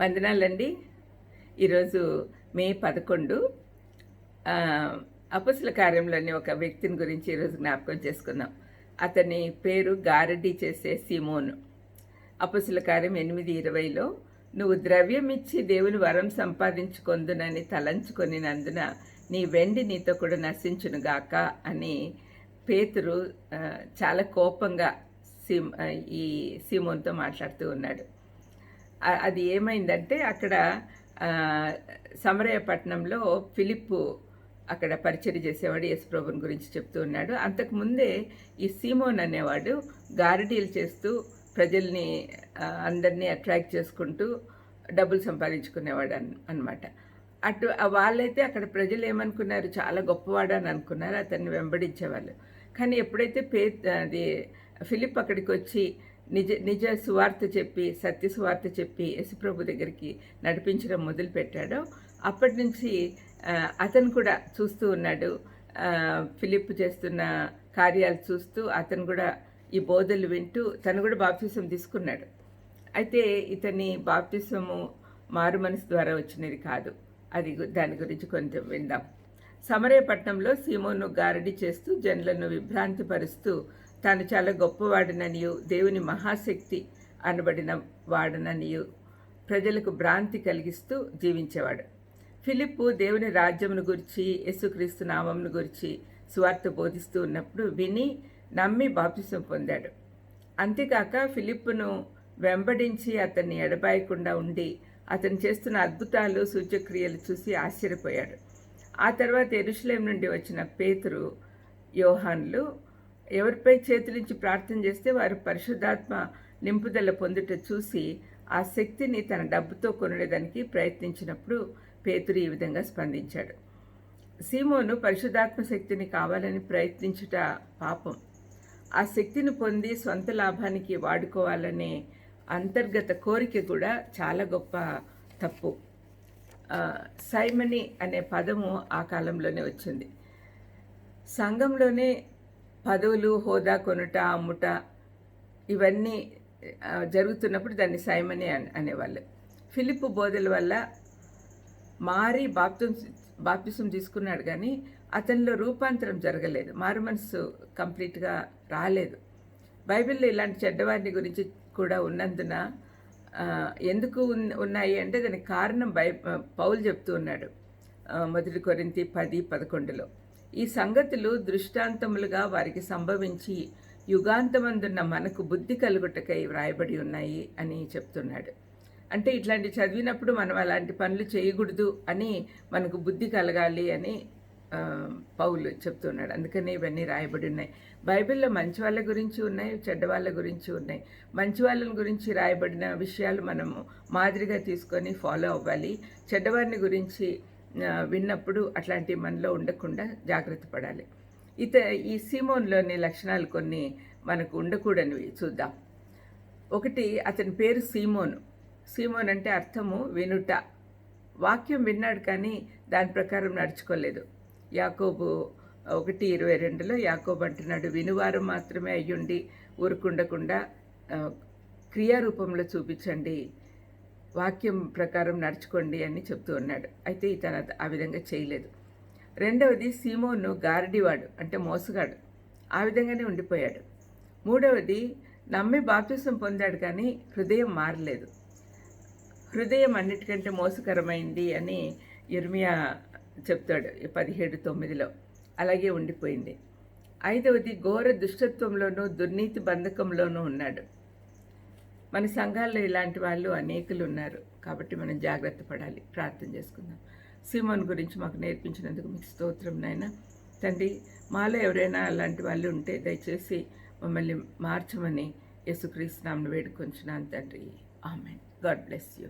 వందనాలండి. ఈరోజు మే పదకొండు. అపసుల కార్యంలోని ఒక వ్యక్తిని గురించి ఈరోజు జ్ఞాపకం చేసుకుందాం. అతని పేరు గారడీ చేసే సిమోను. అపసుల కార్యం ఎనిమిది ఇరవైలో నువ్వు ద్రవ్యం ఇచ్చి దేవుని వరం సంపాదించుకొందునని తలంచుకొనినందున నీ వెండి నీతో కూడా నశించునుగాక అని పేతురు చాలా కోపంగా సిమ్ ఈ సిమోన్తో మాట్లాడుతూ ఉన్నాడు. అది ఏమైందంటే అక్కడ సమరయపట్నంలో ఫిలిప్పు అక్కడ పరిచయం చేసేవాడు యేసుప్రభుని గురించి చెప్తూ ఉన్నాడు. అంతకుముందే ఈ సీమోన్ అనేవాడు గారడీలు చేస్తూ ప్రజల్ని అందరినీ అట్రాక్ట్ చేసుకుంటూ డబ్బులు సంపాదించుకునేవాడు అన్ అనమాట అటు వాళ్ళైతే అక్కడ ప్రజలు ఏమనుకున్నారు? చాలా గొప్పవాడు అని అనుకున్నారు. అతన్ని వెంబడించేవాళ్ళు. కానీ ఎప్పుడైతే పే అది ఫిలిప్ అక్కడికి వచ్చి నిజ నిజ సువార్త చెప్పి సత్య సువార్త చెప్పి యశుప్రభు దగ్గరికి నడిపించడం మొదలుపెట్టాడో. అప్పటి నుంచి అతను కూడా చూస్తూ ఉన్నాడు. ఫిలిప్ చేస్తున్న కార్యాలు చూస్తూ అతను కూడా ఈ బోధలు వింటూ తను కూడా బాప్తిసం తీసుకున్నాడు. అయితే ఇతని బాప్తిసము మారు మనసు ద్వారా వచ్చినది కాదు. అది దాని గురించి కొంచెం విందాం. సమరయపట్నంలో సీమోను గారడి చేస్తూ జనులను విభ్రాంతిపరుస్తూ తాను చాలా గొప్పవాడననియు దేవుని మహాశక్తి అనబడిన వాడననియు. ప్రజలకు భ్రాంతి కలిగిస్తూ జీవించేవాడు. ఫిలిప్పు దేవుని రాజ్యమును గురించి యేసుక్రీస్తు నామమును గురించి సువార్త బోధిస్తూ ఉన్నప్పుడు విని నమ్మి బాప్తిసం పొందాడు. అంతేకాక ఫిలిప్పును వెంబడించి అతన్ని ఎడబాయకుండా ఉండి అతను చేస్తున్న అద్భుతాలు సూచక్రియలు చూసి ఆశ్చర్యపోయాడు. ఆ తర్వాత ఎరుషులేం నుండి వచ్చిన పేతురు యోహాన్లు ఎవరిపై చేతులించి ప్రార్థన చేస్తే వారు పరిశుద్ధాత్మ నింపుదల పొందుట చూసి ఆ శక్తిని తన డబ్బుతో కొనడానికి ప్రయత్నించినప్పుడు పేతురు ఈ విధంగా స్పందించాడు. సీమోను పరిశుద్ధాత్మ శక్తిని కావాలని ప్రయత్నించుట పాపం. ఆ శక్తిని పొంది సొంత లాభానికి వాడుకోవాలనే అంతర్గత కోరిక కూడా చాలా గొప్ప తప్పు. సైమని అనే పదము ఆ కాలంలోనే వచ్చింది. సంఘంలోనే పదవులు హోదా కొనుట అమ్ముట ఇవన్నీ జరుగుతున్నప్పుడు దాన్ని సైమని అనేవాళ్ళు. ఫిలిప్ బోధల వల్ల మారి బాప్తం బాప్తిసం తీసుకున్నాడు కానీ అతనిలో రూపాంతరం జరగలేదు. మారు మనసు కంప్లీట్గా రాలేదు. బైబిల్లో ఇలాంటి చెడ్డవారిని గురించి కూడా ఉన్నందున ఎందుకు ఉన్నాయి అంటే దానికి కారణం బై పౌలు చెప్తూ ఉన్నాడు. మొదటి కొరింతి పది పదకొండులో. ఈ సంగతులు దృష్టాంతములుగా వారికి సంభవించి యుగాంతమందున్న మనకు బుద్ధి కలుగుటకై వ్రాయబడి ఉన్నాయి అని చెప్తున్నాడు. అంటే ఇట్లాంటి చదివినప్పుడు మనం అలాంటి పనులు చేయకూడదు అని మనకు బుద్ధి కలగాలి అని పౌలు చెప్తున్నాడు. అందుకనే ఇవన్నీ రాయబడి ఉన్నాయి. బైబిల్లో మంచి వాళ్ళ గురించి ఉన్నాయి చెడ్డ వాళ్ళ గురించి ఉన్నాయి. మంచి వాళ్ళ గురించి రాయబడిన విషయాలు మనము మాదిరిగా తీసుకొని ఫాలో అవ్వాలి. చెడ్డవారిని గురించి విన్నప్పుడు అట్లాంటి మనలో ఉండకుండా జాగ్రత్త పడాలి. ఇత ఈ సీమోన్లోని లక్షణాలు కొన్ని మనకు ఉండకూడనివి చూద్దాం. ఒకటి అతని పేరు సీమోను. సీమోన్ అంటే అర్థము వినుట. వాక్యం విన్నాడు కానీ దాని ప్రకారం నడుచుకోలేదు. యాకోబు ఒకటి ఇరవై రెండులో యాకోబు అంటున్నాడు వినువారు మాత్రమే అయ్యుండి ఊరుకుండకుండా క్రియారూపంలో చూపించండి. వాక్యం ప్రకారం నడుచుకోండి అని చెప్తూ ఉన్నాడు. అయితే ఇతను ఆ విధంగా చేయలేదు. రెండవది సీమోను గారడివాడు అంటే మోసగాడు. ఆ విధంగానే ఉండిపోయాడు. మూడవది నమ్మి బాప్తిసం పొందాడు కానీ హృదయం మారలేదు. హృదయం అన్నిటికంటే మోసకరమైంది అని ఇర్మియా చెప్తాడు పదిహేడు తొమ్మిదిలో. అలాగే ఉండిపోయింది. ఐదవది ఘోర దుష్టత్వంలోనూ దుర్నీతి బంధకంలోనూ ఉన్నాడు. మన సంఘాల్లో ఇలాంటి వాళ్ళు అనేకులు ఉన్నారు కాబట్టి మనం జాగ్రత్త పడాలి. ప్రార్థన చేసుకుందాం. సీమోన్ గురించి మాకు నేర్పించినందుకు మీకు స్తోత్రం నాయన. తండ్రి మాలో ఎవరైనా అలాంటి వాళ్ళు ఉంటే దయచేసి మమ్మల్ని మార్చమని యేసుక్రీస్తు నామను వేడుకొంచున్నాను తండ్రి. ఆమెన్. God bless you.